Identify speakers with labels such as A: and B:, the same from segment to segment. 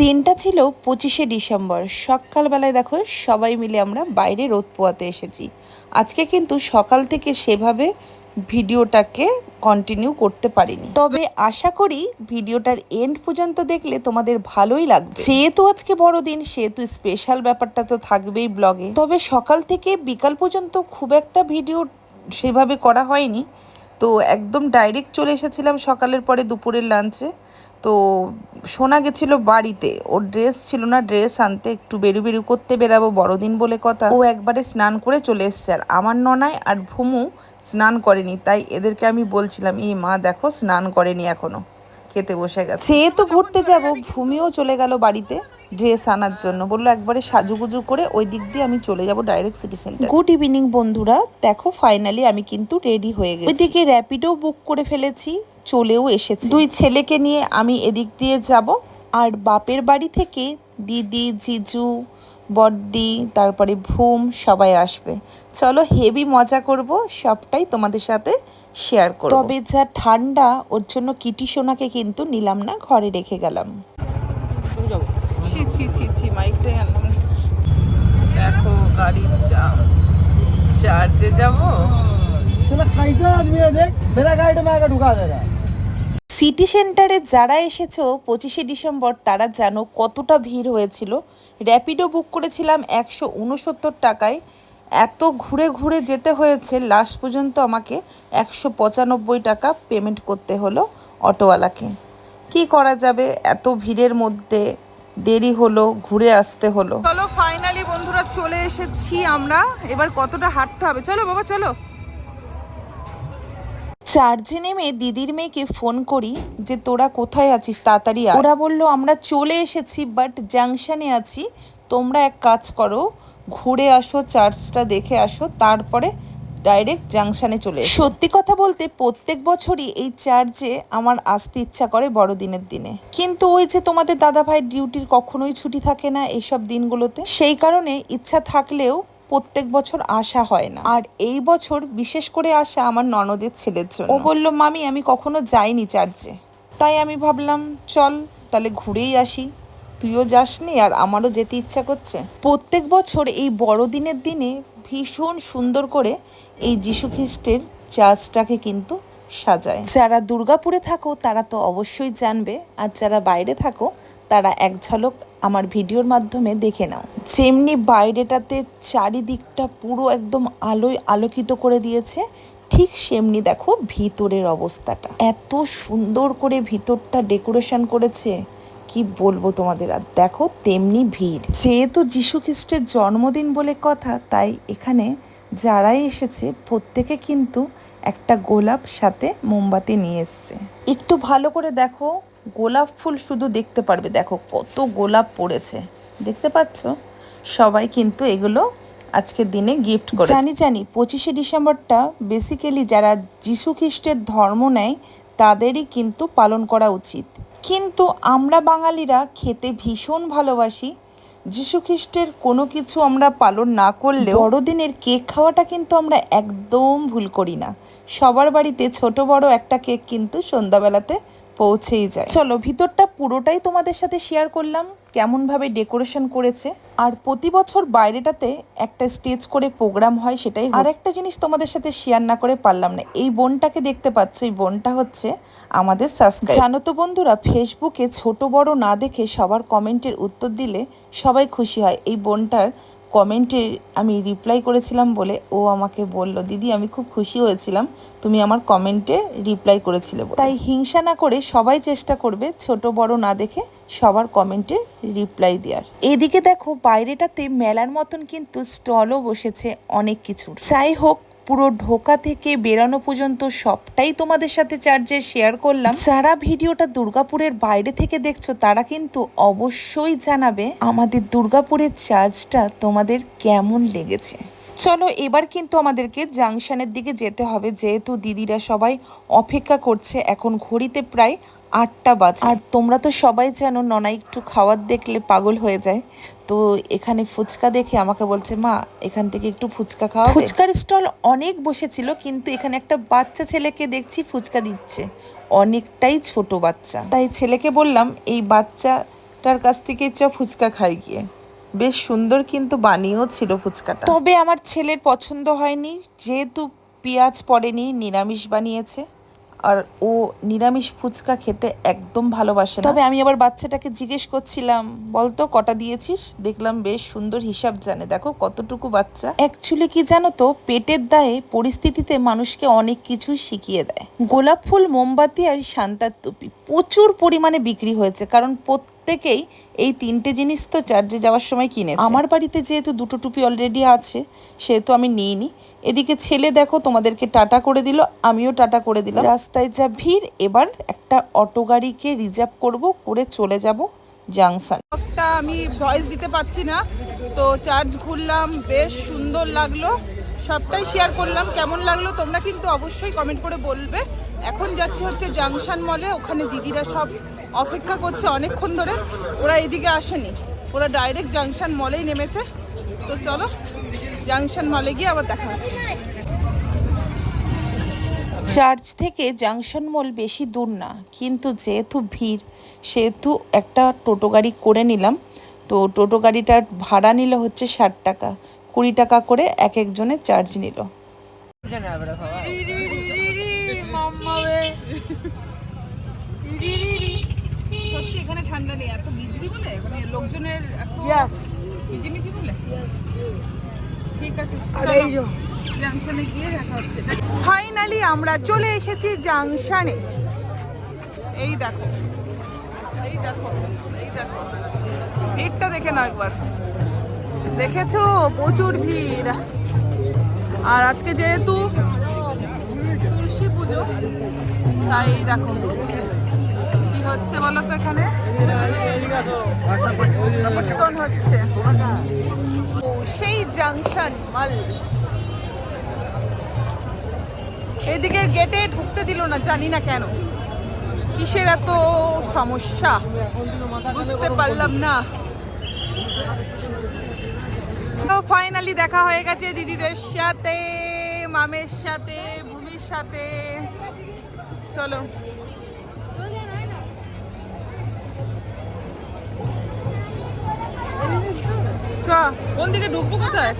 A: দিনটা ছিল পঁচিশে ডিসেম্বর। সকালবেলায় দেখো সবাই মিলে আমরা বাইরে রোদ পোয়াতে এসেছি। আজকে কিন্তু সকাল থেকে সেভাবে ভিডিওটাকে কন্টিনিউ করতে পারিনি। তবে আশা করি ভিডিওটার এন্ড পর্যন্ত দেখলে তোমাদের ভালোই লাগবে। যেহেতু আজকে বড়দিন, সেহেতু স্পেশাল ব্যাপারটা তো থাকবেই ব্লগে তবে সকাল থেকে বিকাল পর্যন্ত খুব একটা ভিডিও সেভাবে করা হয়নি। তো একদম ডাইরেক্ট চলে এসেছিলাম সকালের পরে দুপুরের লাঞ্চে তো শোনা গেছিল বাড়িতে। ওর ড্রেস ছিল না ড্রেস আনতে একটু বেরু বেরু করতে বেরাবো, বড়দিন বলে কথা। ও একবারে স্নান করে চলে এসছে। আর আমার ননায় আর ভুমু স্নান করেনি। তাই এদেরকে আমি বলছিলাম, এই মা দেখো স্নান করেনি এখনও। খেতে বসে গেছে। সে তো ঘুরতে যাব ভূমিও চলে গেল বাড়িতে ড্রেস আনার জন্য। বলল একবারে সাজুগুজু করে ওই দিক দিয়ে আমি চলে যাব direct city centre good evening বন্ধুরা। দেখো ফাইনালি আমি কিন্তু রেডি হয়ে গেছি। ওইদিকে র্যাপিডো বুক করে ফেলেছি চলেও এসেছি। দুই ছেলেকে নিয়ে আমি এদিক দিয়ে যাব। আর বাপের বাড়ি থেকে দিদি জিজু বড্ডি তারপরে ভুম সবাই আসবে। চলো হেভি মজা করব সবটাই তোমাদের সাথে শেয়ার করব। তবে যা ঠান্ডা ওর জন্য কিটি সোনাকে কিন্তু নিলাম না ঘরে রেখে গেলাম। দেখো গাড়ির চার্জে সিটি সেন্টারে যারা এসেছ পঁচিশে ডিসেম্বর তারা জানো কতটা ভিড় হয়েছিল। র্যাপিডো বুক করেছিলাম একশো উনসত্তর টাকায়। এত ঘুরে ঘুরে যেতে হয়েছে লাস্ট পর্যন্ত আমাকে একশো পঁচানব্বই টাকা পেমেন্ট করতে হলো অটোওয়ালাকে। কি করা যাবে? এত ভিড়ের মধ্যে দেরি হলো, ঘুরে আসতে হলো। চলো ফাইনালি বন্ধুরা চলে এসেছি আমরা। এবার কতটা হাঁটতে হবে? চলো বাবা, চলো। চার্জে নেমে দিদির মেয়েকে ফোন করি যে, তোরা কোথায় আছিস? তাড়াতাড়ি ওরা বলল, আমরা চলে এসেছি বাট জাংশনে আছি। তোমরা এক কাজ করো, ঘুরে আসো, চার্জটা দেখে আসো, তারপরে ডাইরেক্ট জাংশনে চলে। সত্যি কথা বলতে, প্রত্যেক বছরই এই চার্জে আমার আসতে ইচ্ছা করে বড়দিনের দিনে। কিন্তু ওই যে তোমাদের দাদা ভাইয়ের ডিউটির কখনোই ছুটি থাকে না এইসব দিনগুলোতে। সেই কারণে ইচ্ছা থাকলেও প্রত্যেক বছর আসা হয় না। আর এই বছর বিশেষ করে আসা আমার ননদের ছেলের জন্য। ও বলল, মামি, আমি কখনো যাইনি চার্চে। তাই আমি ভাবলাম, চল, তাহলে ঘুরেই আসি। তুইও যাসনি আর আমারও যেতে ইচ্ছা করছে। প্রত্যেক বছর এই বড়দিনের দিনে ভীষণ সুন্দর করে এই যীশু খ্রিস্টের চার্চটাকে কিন্তু সাজায়। যারা দুর্গাপুরে থাকো, তারা তো অবশ্যই জানবে। আর যারা বাইরে থাকো, তারা এক ঝলক আমার ভিডিওর মাধ্যমে দেখে নাও। যেমনি বাইরেটাতে চারিদিকটা পুরো একদম আলোয় আলোকিত করে দিয়েছে, ঠিক সেমনি দেখো ভিতরের অবস্থাটা। এত সুন্দর করে ভিতরটা ডেকোরেশন করেছে, কি বলব তোমাদের? আর দেখো তেমনি ভিড়। যেহেতু যীশু খ্রিস্টের জন্মদিন বলে কথা, তাই এখানে যারাই এসেছে, প্রত্যেকে কিন্তু একটা গোলাপ সাথে মোমবাতি নিয়ে এসছে। একটু ভালো করে দেখো, গোলাপ ফুল শুধু দেখতে পারবে। দেখো কত গোলাপ পড়েছে। দেখতে পাচ্ছ? সবাই কিন্তু এগুলো আজকের দিনে গিফট করে জানি জানি, পঁচিশে ডিসেম্বরটা বেসিক্যালি যারা যীশু খ্রিস্টের ধর্ম নেয়, তাদেরই কিন্তু পালন করা উচিত। কিন্তু আমরা বাঙালিরা খেতে ভীষণ ভালোবাসি খ্রিস্টের কোনো কিছু আমরা পালন না করলে বড়দিনের কেক খাওয়াটা কিন্তু আমরা একদম ভুল করি না। সবার বাড়িতে ছোট বড় একটা কেক কিন্তু সন্ধ্যাবেলাতে পৌঁছেই যায়। চলো ভিতরটা পুরোটাই তোমাদের সাথে শেয়ার করলাম। কেমনভাবে ডেকোরেশন করেছে? আর প্রতি বছর বাইরেটাতে একটা স্টেজ করে প্রোগ্রাম হয়, সেটাই আর একটা জিনিস তোমাদের সাথে শেয়ার না করে পারলাম না। এই বোনটাকে দেখতে পাচ্ছ, এই বোনটা হচ্ছে আমাদের সাবস্ক্রাইব জানো তো বন্ধুরা ফেসবুকে ছোট বড় না দেখে সবার কমেন্টের উত্তর দিলে সবাই খুশি হয়। এই বোনটার কমেন্টে আমি রিপ্লাই করেছিলাম বলে ও আমাকে বলল, দিদি, আমি খুব খুশি হয়েছিলাম। তুমি আমার কমেন্টে রিপ্লাই করেছিলে তাই হিংসা না করে সবাই চেষ্টা করবে ছোট বড় না দেখে সবার কমেন্টে রিপ্লাই দেওয়ার এদিকে দেখো, বাইরেটাতে মেলার মতন কিন্তু স্টলও বসেছে অনেক কিছুর। যাই হোক পুরো ঢোকা থেকে বেরানো পর্যন্ত সবটাই তোমাদের সাথে চার্জে শেয়ার করলাম। যারা ভিডিওটা দুর্গাপুরের বাইরে থেকে দেখছ, তারা কিন্তু অবশ্যই জানাবে আমাদের দুর্গাপুরের চার্জটা তোমাদের কেমন লেগেছে। চলো এবার কিন্তু আমাদেরকে জাংশনের দিকে যেতে হবে। যেহেতু দিদিরা সবাই অপেক্ষা করছে, এখন ঘড়িতে প্রায় আটটা বাজে। আর তোমরা তো সবাই জানো, ননা একটু খাওয়ার দেখলে পাগল হয়ে যায়। তো এখানে ফুচকা দেখে আমাকে বলছে, মা, এখান থেকে একটু ফুচকা খাওয়া ফুচকার স্টল অনেক বসেছিল, কিন্তু এখানে একটা বাচ্চা ছেলেকে দেখছি ফুচকা দিচ্ছে। অনেকটাই ছোট বাচ্চা। তাই ছেলেকে বললাম, এই বাচ্চাটার কাছ থেকে চ ফুচকা খাই গিয়ে। বেশ সুন্দর কিন্তু বানিয়েও ছিল ফুচকাটা। তবে আমার ছেলের পছন্দ হয়নি যেহেতু পেঁয়াজ পড়েনি নিরামিষ বানিয়েছে আর ও নিরামিষ ফুচকা খেতে একদম ভালোবাসে তবে আমি আবার বাচ্চাটাকে জিজ্ঞেস করছিলাম বলতো কটা দিয়েছিস? দেখলাম বেশ সুন্দর হিসাব জানে। দেখো কতটুকু বাচ্চা। অ্যাকচুয়ালি কি জানো তো পেটের দায়ে পরিস্থিতিতে মানুষকে অনেক কিছু শিখিয়ে দেয়। গোলাপ ফুল মোমবাতি আর শান্তার টুপি প্রচুর পরিমাণে বিক্রি হয়েছে কারণ প্রত্যেকেই এই তিনটে জিনিস তো চার্জে যাওয়ার সময় কিনে আমার বাড়িতে যেহেতু দুটো টুপি অলরেডি আছে সেহেতু আমি নিইনি। এদিকে ছেলে দেখো তোমাদেরকে টাটা করে দিল আমিও টাটা করে দিলাম। রাস্তায় যা ভিড় এবার একটা অটো গাড়িকে রিজার্ভ করব করে চলে যাব জাংশন।
B: একটা আমি ভয়েস দিতে পারছি না তো চার্জ ঘুরলাম বেশ সুন্দর লাগল। সবটাই শেয়ার করলাম। কেমন লাগল তোমরা কিন্তু অবশ্যই কমেন্ট করে বলবে। এখন যাচ্ছে হচ্ছে জাংশন মলে ওখানে দিদিরা সব অপেক্ষা করছে অনেকক্ষণ ধরে। ওরা এদিকে আসেনি। ওরা ডাইরেক্ট জাংশন মলেই নেমেছে। তো চলো জাংশন মলে গিয়ে আবার দেখা হচ্ছে।
A: চার্চ থেকে জাংশন মল বেশি দূর না, কিন্তু যেহেতু ভিড়, সেহেতু একটা টোটো গাড়ি করে নিলাম। তো টোটো গাড়িটার ভাড়া নিল হচ্ছে ষাট টাকা। কুড়ি টাকা করে এক একজনের চার্জ নিল।
B: এখানে ঠান্ডা নেই এত বিজলি বলে মানে লোকজনের এত কিচিমিচি বলে ঠিক আছে চলো। জাংশনে গিয়ে দেখা হচ্ছে। ফাইনালি আমরা চলে এসেছি জাংশনে এই দেখো এই দেখো এই দেখো। ভিড়টা দেখে নাও একবার। দেখেছ? প্রচুর ভিড়। আর আজকে যেহেতু তুলসী পুজো, তাই দেখো, কি হচ্ছে বলো তো এখানে? হচ্ছে। সেই জাংশন মাল। এদিকে গেটে ঢুকতে দিল না, জানি না কেন। কিসের এত সমস্যা? বুঝতে পারলাম না। তো ফাইনালি দেখা হয়ে গেছে দিদিদের সাথে মামের সাথে ভূমির সাথে। চলো। চ। কোন দিকে ঢুকবো কোথায়?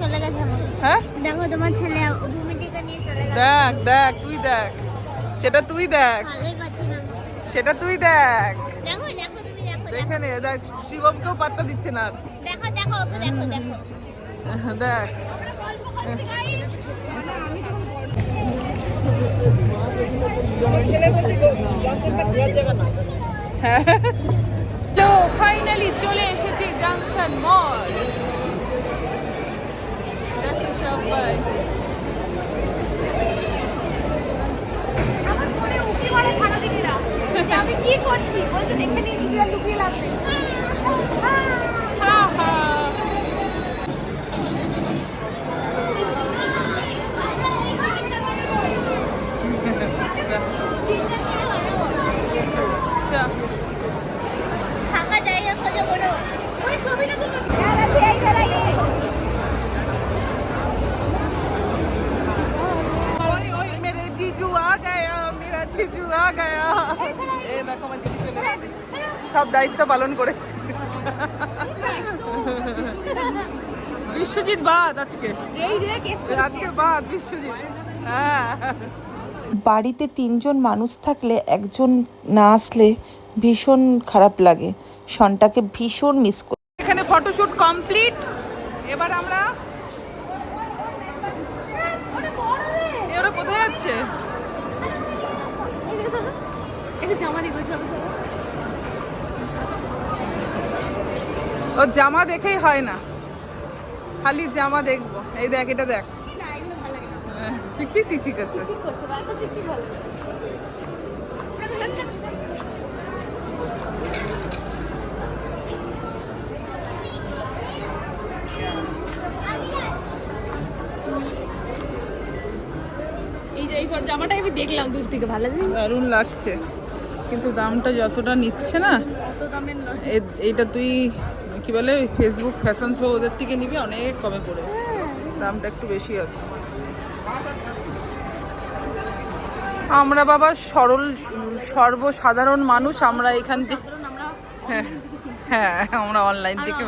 C: চলে গেছে আমাকে।
B: হ্যাঁ?
C: দেখো তোমার ছেলে ভূমিটিকে নিয়ে চলে গেছে।
B: দেখ দেখ তুই দেখ। সেটা তুই দেখ। সেটা তুই দেখ।
C: দেখো দেখো তুমি দেখো দেখো
B: দেখে। নে দেখ শিবমকেও পাত্তা দিচ্ছে না আর।
C: দেখো
B: ফাইনালি চলে এসেছি জাংশন মল সবাই
C: আমি কি করছি? বলছে, দেখে নিয়েছি লুকিয়ে লাভ
B: সব দায়িত্ব পালন করে। বিশ্বজিৎ বাদ আজকে।
C: এই রে কেস
B: আজকে বাদ বিশ্বজিৎ। হ্যাঁ।
A: বাড়িতে তিনজন মানুষ থাকলে একজন না আসলে ভীষণ খারাপ লাগে। সনটাকে ভীষণ মিস করি
B: এখানে ফটোশুট কমপ্লিট এবার আমরা ওরা কোথায় যাচ্ছে?
C: জামা দিব চলো
B: জামা দেখেই হয় না। খালি জামা দেখব। এই দেখ এটা দেখ।
C: এই পর জামাটা আমি দেখলাম দূর থেকে ভালো
B: দারুণ লাগছে। কিন্তু দামটা যতটা নিচ্ছে না এইটা তুই কি বলে ফেসবুক ফ্যাশন শো ওদের থেকে নিবি অনেক কমে পড়ে। দামটা একটু বেশি আছে। আমরা বাবা সরল সর্বসাধারণ মানুষ আমরা এখান থেকে হ্যাঁ হ্যাঁ আমরা অনলাইন থেকে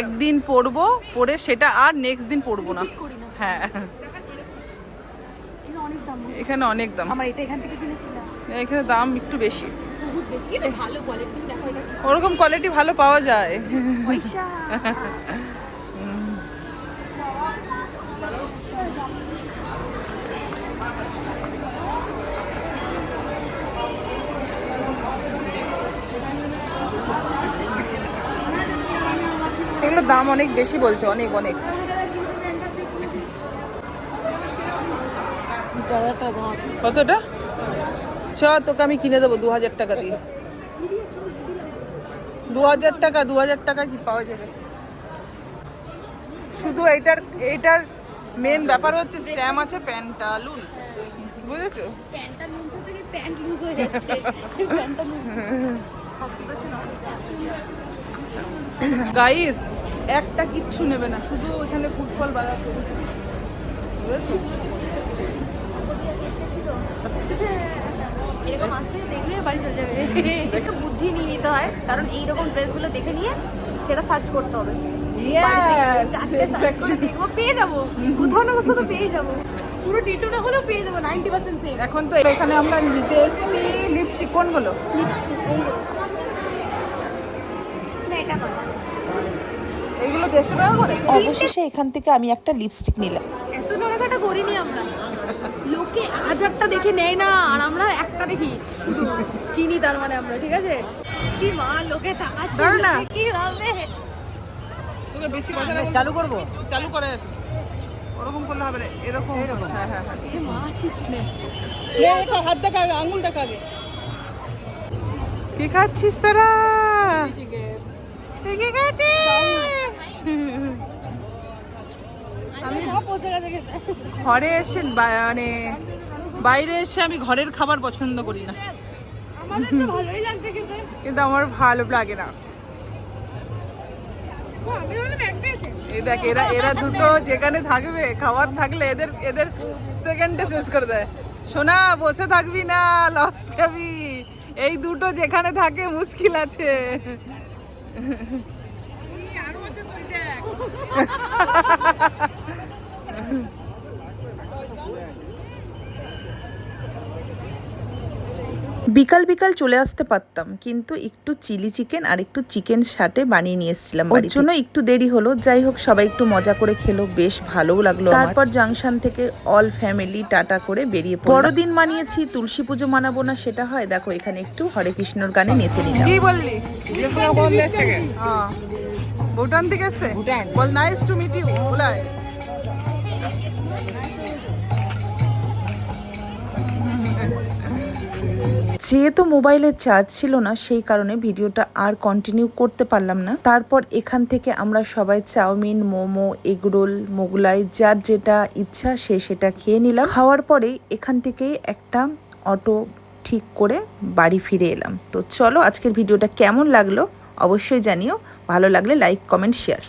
B: একদিন পড়ব পড়ে সেটা আর নেক্সট দিন পড়ব না। হ্যাঁ।
C: অনেক দাম।
B: এখানে অনেক দাম।
C: এখানে
B: দাম একটু বেশি।
C: বহুত বেশি। কিন্তু ভালো কোয়ালিটি দেখো এটা
B: ওরকম কোয়ালিটি ভালো পাওয়া যায়।
C: পয়সা।
B: এগুলোর দাম অনেক বেশি বলছে অনেক অনেক। কতটা? চ তোকে আমি কিনে দেবো দু হাজার টাকা দিয়ে। দু হাজার টাকা দু হাজার টাকা কি পাওয়া যাবে? শুধু এইটার এইটার মেন ব্যাপার হচ্ছে স্ট্যাম আছে প্যান্টালুন বুঝেছ? গাইস একটা কিচ্ছু নেবে না শুধু ওখানে ফুটবল বাজাতে বুঝেছ?
C: এরকম আসলে দেখলে বাড়ি চলে যাবে। একটু বুদ্ধি নিয়ে নিতে হয় কারণ এইরকম ড্রেসগুলো দেখে নিয়ে সেটা সার্চ করতে হবে। চারটে সার্চ করে দেখব পেয়ে যাব। কোথাও না কোথাও তো পেয়ে যাব। পুরো ডিটো না হলেও পেয়ে যাব নাইনটি পার্সেন্ট
B: এখন তো এখানে আমরা নিতে এসেছি লিপস্টিক কোনগুলো?
C: না এটা নয়।
B: এইগুলো দেড়শো টাকা করে?
A: অবশেষে এখান থেকে আমি একটা লিপস্টিক নিলাম।
C: এত কেনাকাটা করিনি আমরা। হাজারটা দেখে নেয় না আর আমরা একটা দেখি শুধু কিনি তার মানে আমরা ঠিক আছে? কি মা লোকে তাকাচ্ছে কি হবে
B: তোকে বেশি কথা চালু করব। চালু করে ওরকম করলে হবে না এরকম এরকম। হ্যাঁ হ্যাঁ হ্যাঁ।
C: মা ঠিক
B: হাত দেখা আগে আঙুল দেখা আগে? কি খাচ্ছিস তোরা? তুই কি খাচ্ছিস?
C: আমি সব বসে গেছে খেতে।
B: ঘরে এসে মানে বাইরে এসে আমি ঘরের খাবার পছন্দ করি না। কিন্তু আমার ভালো লাগে না। এই দেখ এরা এরা দুটো যেখানে থাকবে খাবার থাকলে এদের এদের সেকেন্ডে শেষ করে দেয়। সোনা বসে থাকবি না লস খাবি। এই দুটো যেখানে থাকে মুশকিল আছে।
A: বিকাল বিকাল চলে আসতে পারতাম কিন্তু একটু চিলি চিকেন আর একটু চিকেন সাটে বানিয়ে নিয়ে এসেছিলাম ওর জন্য একটু দেরি হলো যাই হোক সবাই একটু মজা করে খেলো বেশ ভালোও লাগল তারপর জাংশন থেকে অল ফ্যামিলি টাটা করে বেরিয়ে বড়দিন মানিয়েছি তুলসী পুজো মানাবো না সেটা হয়। দেখো এখানে একটু হরে কৃষ্ণর গানে নেচে নিলাম।
B: কি বললি? হ্যাঁ। ভুটান থেকে এসছে? বল নাইস টু মিট ইউ বলাই
A: যেহেতু মোবাইলে চার্জ ছিল না, সেই কারণে ভিডিওটা আর কন্টিনিউ করতে পারলাম না। তারপর এখান থেকে আমরা সবাই চাউমিন, মোমো, এগরোল, মোগলাই, যার যেটা ইচ্ছা সে সেটা খেয়ে নিলাম। খাওয়ার পরে এখান থেকেই একটা অটো ঠিক করে বাড়ি ফিরে এলাম। তো চলো আজকের ভিডিওটা কেমন লাগল অবশ্যই জানিও। ভালো লাগলে লাইক কমেন্ট শেয়ার